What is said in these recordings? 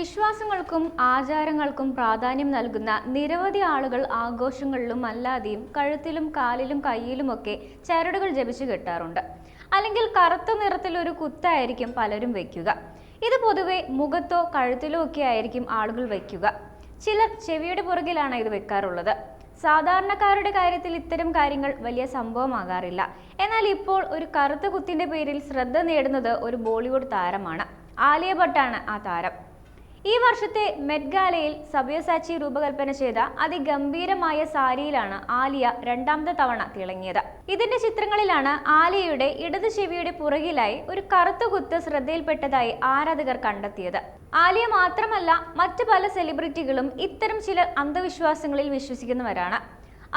വിശ്വാസങ്ങൾക്കും ആചാരങ്ങൾക്കും പ്രാധാന്യം നൽകുന്ന നിരവധി ആളുകൾ ആഘോഷങ്ങളിലും അല്ലാതെയും കഴുത്തിലും കാലിലും കയ്യിലുമൊക്കെ ചരടുകൾ ജപിച്ചു കെട്ടാറുണ്ട്. അല്ലെങ്കിൽ കറുത്ത നിറത്തിലൊരു കുത്തായിരിക്കും പലരും വയ്ക്കുക ഇത് പൊതുവെ മുഖത്തോ കഴുത്തിലോ ഒക്കെ ആയിരിക്കും ആളുകൾ വയ്ക്കുക ചിലർ ചെവിയുടെ പുറകിലാണ് ഇത് വെക്കാറുള്ളത്. സാധാരണക്കാരുടെ കാര്യത്തിൽ ഇത്തരം കാര്യങ്ങൾ വലിയ സംഭവമാകാറില്ല. എന്നാൽ ഇപ്പോൾ ഒരു കറുത്ത കുത്തിന്റെ പേരിൽ ശ്രദ്ധ നേടുന്നത് ഒരു ബോളിവുഡ് താരമാണ്. ആലിയ ഭട്ടാണ് ആ താരം. ഈ വർഷത്തെ മെഡ്ഗാലയിൽ ഗാലയിൽ സബ്യസാച്ചി രൂപകൽപ്പന ചെയ്ത അതിഗംഭീരമായ സാരിയിലാണ് ആലിയ രണ്ടാമത്തെ തവണ തിളങ്ങിയത്. ഇതിന്റെ ചിത്രങ്ങളിലാണ് ആലിയയുടെ ഇടത് ചെവിയുടെ പുറകിലായി ഒരു കറുത്ത കുത്ത് ശ്രദ്ധയിൽപ്പെട്ടതായി ആരാധകർ കണ്ടെത്തിയത്. ആലിയ മാത്രമല്ല മറ്റു പല സെലിബ്രിറ്റികളും ഇത്തരം ചില അന്ധവിശ്വാസങ്ങളിൽ വിശ്വസിക്കുന്നവരാണ്.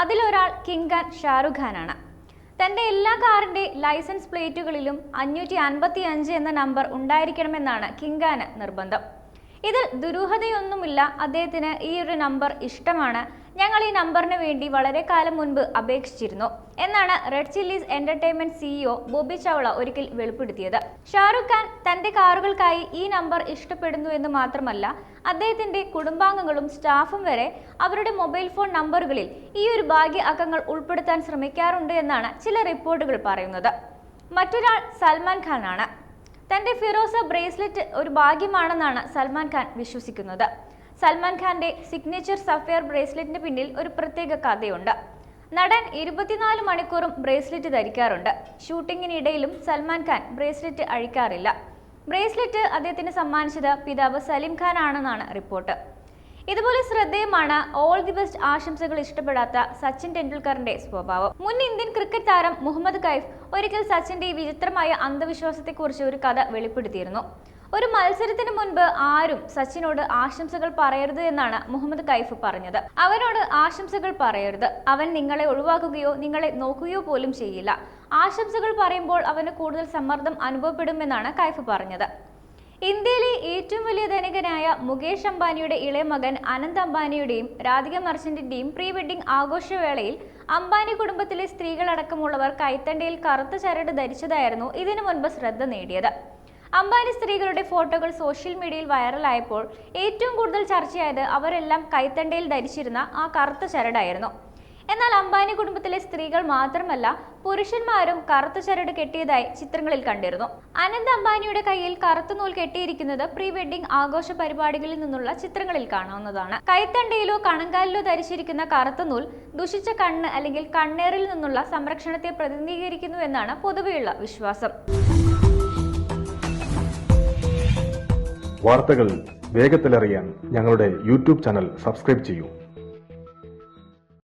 അതിലൊരാൾ കിങ് ഖാൻ ഷാറുഖ് ഖാനാണ്. തന്റെ എല്ലാ കാറിന്റെ ലൈസൻസ് പ്ലേറ്റുകളിലും അഞ്ഞൂറ്റി അൻപത്തി അഞ്ച് എന്ന നമ്പർ ഉണ്ടായിരിക്കണമെന്നാണ് കിങ്കാന് നിർബന്ധം. ഇതിൽ ദുരൂഹതയൊന്നുമില്ല. അദ്ദേഹത്തിന് ഈ ഒരു നമ്പർ ഇഷ്ടമാണ്. ഞങ്ങൾ ഈ നമ്പറിന് വേണ്ടി വളരെ കാലം മുൻപ് അപേക്ഷിച്ചിരുന്നു. എന്നാണ് Red Chillies Entertainment CEO Bobby Chawla ഒരിക്കൽ വെളിപ്പെടുത്തിയത്. ഷാറുഖ് ഖാൻ തന്റെ കാറുകൾക്കായി ഈ നമ്പർ ഇഷ്ടപ്പെടുന്നു എന്ന് മാത്രമല്ല അദ്ദേഹത്തിന്റെ കുടുംബാംഗങ്ങളും സ്റ്റാഫും വരെ അവരുടെ മൊബൈൽ ഫോൺ നമ്പറുകളിൽ ഈ ഒരു ഭാഗ്യ അക്കങ്ങൾ ഉൾപ്പെടുത്താൻ ശ്രമിക്കാറുണ്ട് എന്നാണ് ചില റിപ്പോർട്ടുകൾ പറയുന്നത്. മറ്റൊരാൾ സൽമാൻ ഖാൻ ആണ് തന്റെ ഫിറോസ ബ്രേസ്ലെറ്റ് ഒരു ഭാഗ്യമാണെന്നാണ് സൽമാൻ ഖാൻ വിശ്വസിക്കുന്നത്. സൽമാൻ ഖാന്റെ സിഗ്നേച്ചർ സഫയർ ബ്രേസ്ലെറ്റിന് പിന്നിൽ ഒരു പ്രത്യേക കഥയുണ്ട്. നടൻ ഇരുപത്തിനാല് മണിക്കൂറും ബ്രേസ്ലെറ്റ് ധരിക്കാറുണ്ട്. ഷൂട്ടിങ്ങിനിടയിലും സൽമാൻ ഖാൻ ബ്രേസ്ലെറ്റ് അഴിക്കാറില്ല. ബ്രേസ്ലെറ്റ് അദ്ദേഹത്തിന് സമ്മാനിച്ചത് പിതാവ് സലിം ഖാൻ ആണെന്നാണ് റിപ്പോർട്ട്. ഇതുപോലെ ശ്രദ്ധേയമാണ് ഓൾ ദി ബെസ്റ്റ് ആശംസകൾ ഇഷ്ടപ്പെടാത്ത സച്ചിൻ ടെണ്ടുൽക്കറിന്റെ സ്വഭാവം. മുൻ ഇന്ത്യൻ ക്രിക്കറ്റ് താരം മുഹമ്മദ് കൈഫ് ഒരിക്കൽ സച്ചിന്റെ ഈ വിചിത്രമായ അന്ധവിശ്വാസത്തെക്കുറിച്ച് ഒരു കഥ വെളിപ്പെടുത്തിയിരുന്നു. ഒരു മത്സരത്തിന് മുൻപ് ആരും സച്ചിനോട് ആശംസകൾ പറയരുത് എന്നാണ് മുഹമ്മദ് കൈഫ് പറഞ്ഞത്. അവനോട് ആശംസകൾ പറയരുത്. അവൻ നിങ്ങളെ ഒഴിവാക്കുകയോ നിങ്ങളെ നോക്കുകയോ പോലും ചെയ്യില്ല. ആശംസകൾ പറയുമ്പോൾ അവന് കൂടുതൽ സമ്മർദ്ദം അനുഭവപ്പെടുമെന്നാണ് കൈഫ് പറഞ്ഞത്. ഇന്ത്യയിലെ ഏറ്റവും വലിയ ധനികനായ മുകേഷ് അംബാനിയുടെ ഇളയ മകൻ അനന്ത് അംബാനിയുടെയും രാധിക മർച്ചന്റിന്റെയും പ്രീ വെഡിംഗ് ആഘോഷവേളയിൽ അംബാനി കുടുംബത്തിലെ സ്ത്രീകളടക്കമുള്ളവർ കൈത്തണ്ടയിൽ കറുത്ത ചരട് ധരിച്ചതായിരുന്നു ഇതിനു മുൻപ് ശ്രദ്ധ നേടിയത്. അംബാനി സ്ത്രീകളുടെ ഫോട്ടോകൾ സോഷ്യൽ മീഡിയയിൽ വൈറലായപ്പോൾ ഏറ്റവും കൂടുതൽ ചർച്ചയായത് അവരെല്ലാം കൈത്തണ്ടയിൽ ധരിച്ചിരുന്ന ആ കറുത്ത ചരടായിരുന്നു. എന്നാൽ അംബാനി കുടുംബത്തിലെ സ്ത്രീകൾ മാത്രമല്ല പുരുഷന്മാരും കറുത്ത ചരട് കെട്ടിയതായി ചിത്രങ്ങളിൽ കണ്ടിരുന്നു. അനന്ത് അംബാനിയുടെ കയ്യിൽ കറുത്ത നൂൽ കെട്ടിയിരിക്കുന്നത് പ്രീ വെഡിംഗ് ആഘോഷ പരിപാടികളിൽ നിന്നുള്ള ചിത്രങ്ങളിൽ കാണാവുന്നതാണ്. കൈത്തണ്ടയിലോ കണങ്കാലിലോ ധരിച്ചിരിക്കുന്ന കറുത്ത നൂൽ ദുഷിച്ച കണ്ണ് അല്ലെങ്കിൽ കണ്ണേറിൽ നിന്നുള്ള സംരക്ഷണത്തെ പ്രതിനിധീകരിക്കുന്നു എന്നാണ് പൊതുവെയുള്ള വിശ്വാസം. വാർത്തകൾ വേഗത്തിലറിയാൻ ഞങ്ങളുടെ യൂട്യൂബ് ചാനൽ സബ്സ്ക്രൈബ് ചെയ്യൂ.